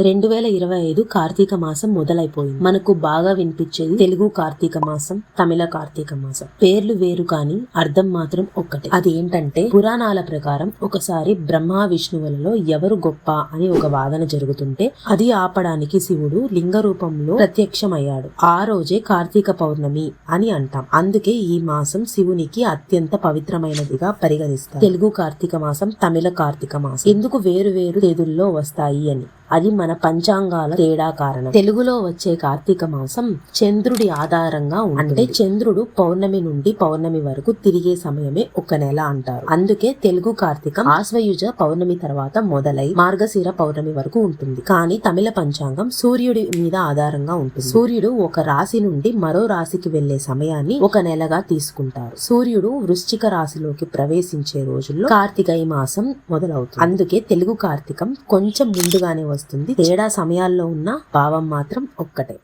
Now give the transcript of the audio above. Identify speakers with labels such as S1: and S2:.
S1: రెండు వేల ఇరవై ఐదు కార్తీక మాసం మొదలైపోయింది. మనకు బాగా వినిపించేది తెలుగు కార్తీక మాసం తమిళ కార్తీక మాసం. పేర్లు వేరు కానీ అర్థం మాత్రం ఒక్కటే. అది ఏంటంటే పురాణాల ప్రకారం ఒకసారి బ్రహ్మ విష్ణువులలో ఎవరు గొప్ప అని ఒక వాదన జరుగుతుంటే అది ఆపడానికి శివుడు లింగ రూపంలో ప్రత్యక్షమయ్యాడు. ఆ రోజే కార్తీక పౌర్ణమి అని అంటాం. అందుకే ఈ మాసం శివునికి అత్యంత పవిత్రమైనదిగా పరిగణిస్తారు. తెలుగు కార్తీక మాసం తమిళ కార్తీక మాసం. ఎందుకు వేరు వేరు తేదీల్లో వస్తాయి అని? అది మన మన పంచాంగాల తేడా కారణం. తెలుగులో వచ్చే కార్తీక మాసం చంద్రుడి ఆధారంగా అంటే చంద్రుడు పౌర్ణమి నుండి పౌర్ణమి వరకు తిరిగే సమయమే ఒక నెల అంటారు. అందుకే తెలుగు కార్తీకం ఆశ్వయుజ పౌర్ణమి తర్వాత మొదలై మార్గశిర పౌర్ణమి వరకు ఉంటుంది. కానీ తమిళ పంచాంగం సూర్యుడి మీద ఆధారంగా ఉంటుంది. సూర్యుడు ఒక రాశి నుండి మరో రాశికి వెళ్ళే సమయాన్ని ఒక నెలగా తీసుకుంటారు. సూర్యుడు వృశ్చిక రాశిలోకి ప్రవేశించే రోజుల్లో కార్తీకై మాసం మొదలవుతుంది. అందుకే తెలుగు కార్తీకం కొంచెం ముందుగానే వస్తుంది. తేడా సమయాల్లో ఉన్న భావం మాత్రం ఒక్కటే.